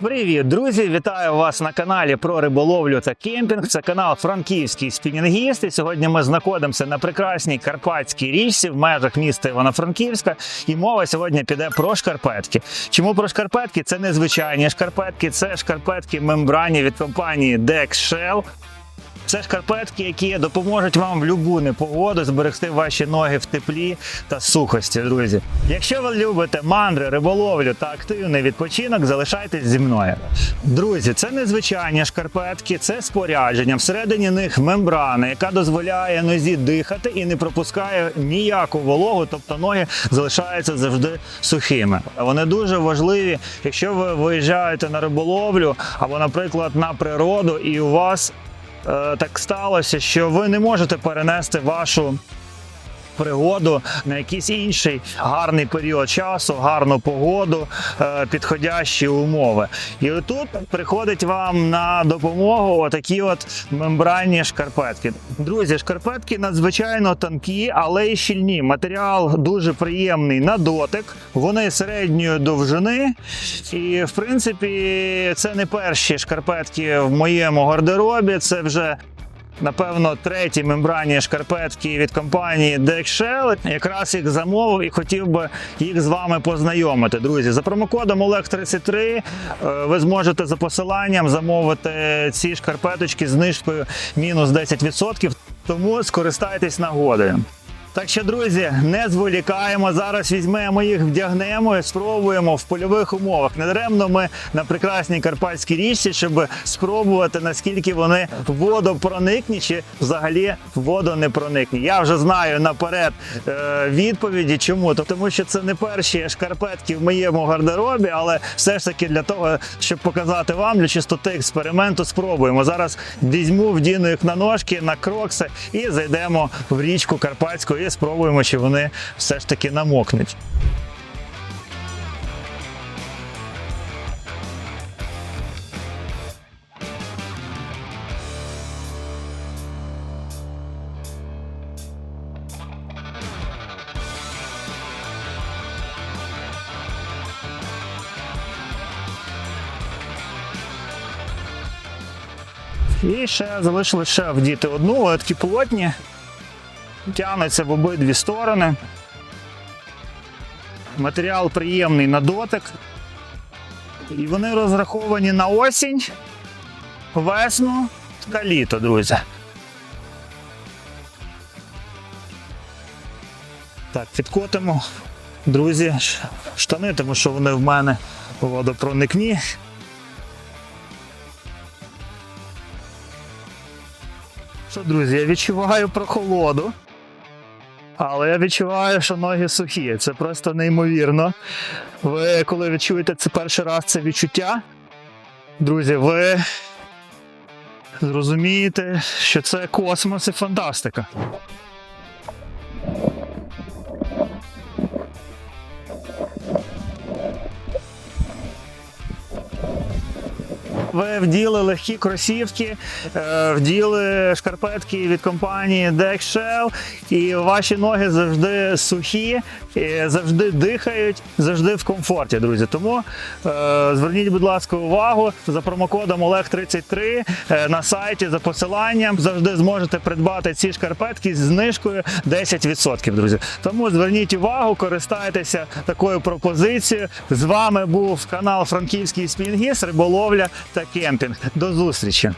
Привіт, друзі! Вітаю вас на каналі про риболовлю та кемпінг. Це канал Франківський спінінгіст. І сьогодні ми знаходимося на прекрасній карпатській річці в межах міста Івано-Франківська. І мова сьогодні піде про шкарпетки. Чому про шкарпетки? Це не звичайні шкарпетки, це шкарпетки мембрані від компанії Dex Shell. Це шкарпетки, які допоможуть вам в будь-яку непогоду зберегти ваші ноги в теплі та сухості, друзі. Якщо ви любите мандри, риболовлю та активний відпочинок, залишайтесь зі мною. Друзі, це незвичайні шкарпетки, це спорядження. Всередині них мембрана, яка дозволяє нозі дихати і не пропускає ніяку вологу, тобто ноги залишаються завжди сухими. Вони дуже важливі, якщо ви виїжджаєте на риболовлю або, наприклад, на природу, і у вас так сталося, що ви не можете перенести вашу пригоду на якийсь інший гарний період часу, гарну погоду, е, підходящі умови. І отут приходить вам на допомогу отакі от мембранні шкарпетки. Друзі, шкарпетки надзвичайно тонкі, але й щільні. Матеріал дуже приємний на дотик. Вони середньої довжини. І в принципі, це не перші шкарпетки в моєму гардеробі. Це вже Напевно, треті мембрані шкарпетки від компанії DXL. Якраз їх замовив і хотів би їх з вами познайомити. Друзі, за промокодом OLEG33 е, ви зможете за посиланням замовити ці шкарпеточки з знижкою мінус 10%. Тому скористайтесь нагодою. Так що, друзі, не зволікаємо. Зараз візьмемо їх, вдягнемо і спробуємо в польових умовах. Недаремно ми на прекрасній карпатській річці, щоб спробувати наскільки вони водопроникні чи взагалі водонепроникні. Я вже знаю наперед е, відповіді. Чому? То тому, що це не перші шкарпетки в моєму гардеробі, але все ж таки для того, щоб показати вам для чистоти експерименту, спробуємо. Зараз візьму, вдіну їх на ножки, на крокси і зайдемо в річку Карпатську і спробуємо, чи вони все ж таки намокнуть. І ще залишилось ще вдіти одну, вони такі плотні, тягнуться в обидві сторони. Матеріал приємний на дотик. І вони розраховані на осінь, весну та літо, друзі. Так, підкотимо, друзі, штани, тому що вони в мене водопроникні. Що, друзі, я відчуваю прохолоду. Але я відчуваю, що ноги сухі. Це просто неймовірно. Ви коли відчуєте це перший раз це відчуття, друзі, ви зрозумієте, що це космос і фантастика. Ви вділи легкі кросівки, е, вділи шкарпетки від компанії DexShell, і ваші ноги завжди сухі, завжди дихають, завжди в комфорті, друзі. Тому е, зверніть, будь ласка, увагу за промокодом OLEG33 е, на сайті за посиланням завжди зможете придбати ці шкарпетки з знижкою 10%, друзі. Тому зверніть увагу, користайтеся такою пропозицією. З вами був канал Франківський Спінгіс, риболовля та. До зустрічі!